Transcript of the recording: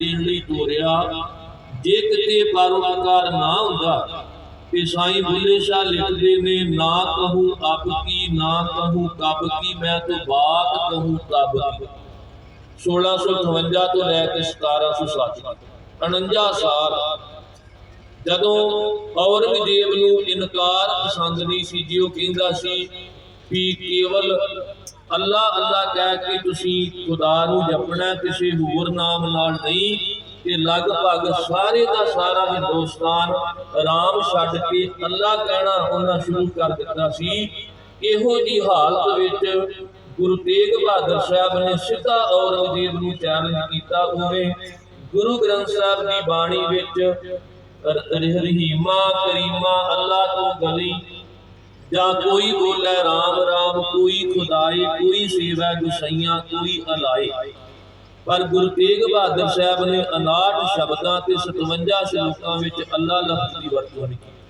ਦੇਣ ਲਈ ਤੋਰਿਆ। ਜੇ ਕਿਤੇ ਪਰਉਪਕਾਰ ਨਾ ਹੁੰਦਾ, ਤੇ ਸਾਈਂ ਬੁੱਲੇ ਸ਼ਾਹ ਲਿਖਦੇ ਨੇ, ਨਾ ਕਹੂੰ ਅਬ ਕੀ, ਨਾ ਕਹੂੰ ਕਬ ਕੀ, ਮੈਂ ਤੋਂ ਬਾਤ ਕਹੂੰ ਤਬ ਕੀ। 1658 ਤੋਂ ਲੈ ਕੇ 1707 49 ਸਾਲ, ਜਦੋਂ ਔਰੰਗਜ਼ੇਬ ਨੂੰ ਇਨਕਾਰ ਪਸੰਦ ਨਹੀਂ ਸੀ ਜੀ ਉਹ ਕਹਿੰਦਾ ਸੀ ਵੀ ਕੇਵਲ ਅੱਲਾ ਅੱਲਾ ਕਹਿ ਕੇ ਤੁਸੀਂ ਖੁਦਾ ਨੂੰ ਜਪਣਾ ਕਿਸੇ ਹੋਰ ਨਾਮ ਨਾਲ ਨਹੀਂ, ਤੇ ਲਗਭਗ ਸਾਰੇ ਦਾ ਸਾਰਾ ਹਿੰਦੁਸਤਾਨ ਰਾਮ ਛੱਡ ਕੇ ਅੱਲਾ ਕਹਿਣਾ ਉਹਨਾਂ ਸ਼ੁਰੂ ਕਰ ਦਿੱਤਾ ਸੀ। ਇਹੋ ਜੀ ਹਾਲਤ ਵਿੱਚ ਗੁਰੂ ਤੇਗ ਬਹਾਦਰ ਸਾਹਿਬ ਨੇ ਸਿੱਧਾ ਔਰੰਗਜ਼ੇਬ ਨੂੰ ਚੈਲੰਜ ਕੀਤਾ ਉਵੇਂ। ਗੁਰੂ ਗ੍ਰੰਥ ਸਾਹਿਬ ਦੀ ਬਾਣੀ ਵਿੱਚ ਰ- ਰ- ਰਹੀਮਾ, ਕਰੀਮਾ ਅੱਲਾ ਤੋਂ ਗਲੀ ਜਾਂ ਕੋਈ ਬੋਲੇ ਰਾਮ ਕੋਈ ਖੁਦਾਈ, ਕੋਈ ਸੇਵਾ ਗੁਸਈਆਂ, ਕੋਈ ਅਲਾਈ। ਪਰ ਗੁਰੂ ਤੇਗ ਬਹਾਦਰ ਸਾਹਿਬ ਨੇ 59 ਸ਼ਬਦਾਂ ਤੇ 57 ਸ਼ਲੋਕਾਂ ਵਿੱਚ ਅੱਲਾ ਲਫ਼ਜ਼ ਦੀ ਵਰਤੋਂ ਕੀਤੀ।